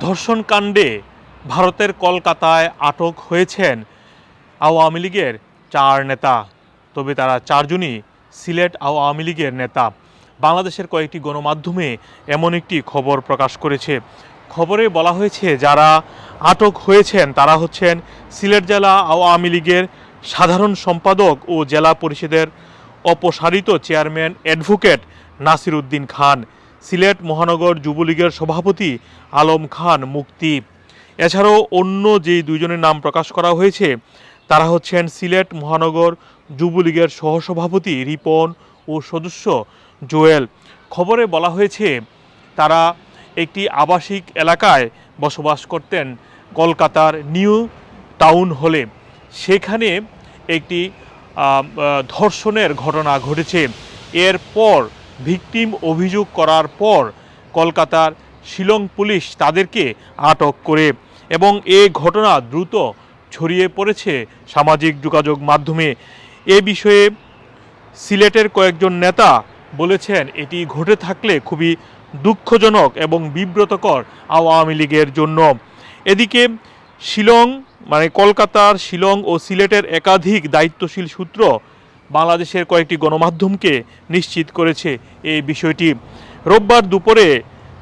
ধর্ষণ কাণ্ডে ভারতের কলকাতায় আটক হয়েছেন আওয়ামী লীগের চার নেতা। তবে তারা চারজনই সিলেট আওয়ামী লীগের নেতা। বাংলাদেশের কয়েকটি গণমাধ্যমে এমন একটি খবর প্রকাশ করেছে। খবরে বলা হয়েছে, যারা আটক হয়েছেন তারা হচ্ছেন সিলেট জেলা আওয়ামী লীগের সাধারণ সম্পাদক ও জেলা পরিষদের অপসারিত চেয়ারম্যান অ্যাডভোকেট নাসির উদ্দিন খান। সিলেট মহানগর যুবলীগের সভাপতি আলম খান মুক্তি। এছাড়াও অন্য যে দুইজনের নাম প্রকাশ করা হয়েছে, তারা হচ্ছেন সিলেট মহানগর যুবলীগের সহসভাপতি রিপন ও সদস্য জোয়েল। খবরে বলা হয়েছে, তারা একটি আবাসিক এলাকায় বসবাস করতেন কলকাতার নিউ টাউন হলে। সেখানে একটি ধর্ষণের ঘটনা ঘটেছে। এরপর ভিকটিম অভিযোগ করার পর কলকাতার শিলং পুলিশ তাদেরকে আটক করে এবং এ ঘটনা দ্রুত ছড়িয়ে পড়েছে সামাজিক যোগাযোগ মাধ্যমে। এ বিষয়ে সিলেটের কয়েকজন নেতা বলেছেন, এটি ঘটে থাকলে খুবই দুঃখজনক এবং বিব্রতকর আওয়ামী লীগের জন্য। এদিকে শিলং মানে কলকাতার শিলং ও সিলেটের একাধিক দায়িত্বশীল সূত্র বাংলাদেশের কয়েকটি গণমাধ্যমকে নিশ্চিত করেছে এই বিষয়টি। রোববার দুপুরে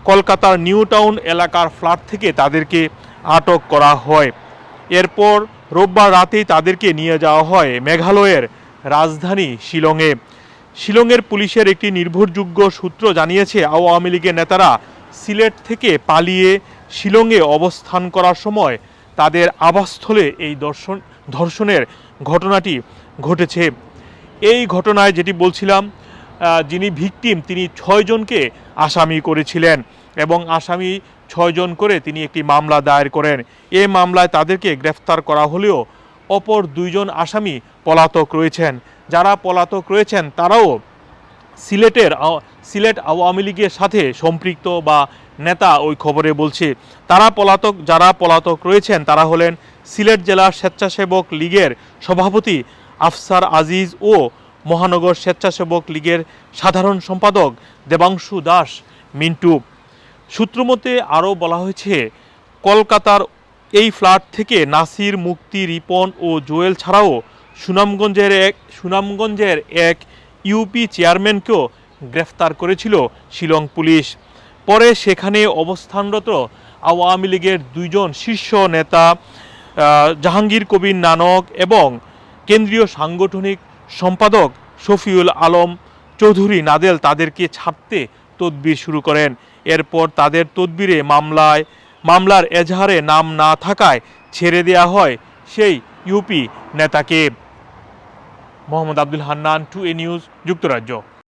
কলকাতার নিউ টাউন এলাকার ফ্ল্যাট থেকে তাদেরকে আটক করা হয়। এরপর রোববার রাতেই তাদেরকে নিয়ে যাওয়া হয় মেঘালয়ের রাজধানী শিলংয়ে। শিলংয়ের পুলিশের একটি নির্ভরযোগ্য সূত্র জানিয়েছে, আওয়ামী লীগের নেতারা সিলেট থেকে পালিয়ে শিলংয়ে অবস্থান করার সময় তাদের আবাসস্থলে এই দর্শন, ধর্ষণের ঘটনাটি ঘটেছে। এই ঘটনায় যেটি বলছিলাম যিনি ভিকটিম, তিনি ছয়জনকে আসামি করেছিলেন এবং আসামি ছয়জন করে তিনি একটি মামলা দায়ের করেন। এই মামলায় তাদেরকে গ্রেফতার করা হলেও অপর দুইজন আসামি পলাতক রয়েছেন। যারা পলাতক রয়েছেন, তারাও সিলেটের সিলেট আওয়ামী লীগের সাথে সম্পৃক্ত বা নেতা, ওই খবরে বলছে। তারা পলাতক, যারা পলাতক রয়েছেন, তারা হলেন সিলেট জেলার স্বেচ্ছাসেবক লীগের সভাপতি আফসার আজিজ ও মহানগর স্বেচ্ছাসেবক লীগের সাধারণ সম্পাদক দেবাংশু দাস, মিন্টু। সূত্রমতে আরও বলা হয়েছে, কলকাতার এই ফ্ল্যাট থেকে নাসির, মুক্তি, রিপন ও জোয়েল ছাড়াও সুনামগঞ্জের এক সুনামগঞ্জের এক ইউপি চেয়ারম্যানকেও গ্রেফতার করেছিল শিলং পুলিশ। পরে সেখানে অবস্থানরত আওয়ামী লীগের দুইজন শীর্ষ নেতা জাহাঙ্গীর কবির নানক এবং কেন্দ্রীয় সাংগঠনিক সম্পাদক শফিউল আলম চৌধুরী নাদেল তাদেরকে ছাড়তে তদবির শুরু করেন। এরপর তাদের তদবিরে মামলায় মামলার এজাহারে নাম না থাকায় ছেড়ে দেয়া হয় সেই ইউপি নেতাকে। Mohammad Abdul Hannan, two A news, যুক্তরাজ্য।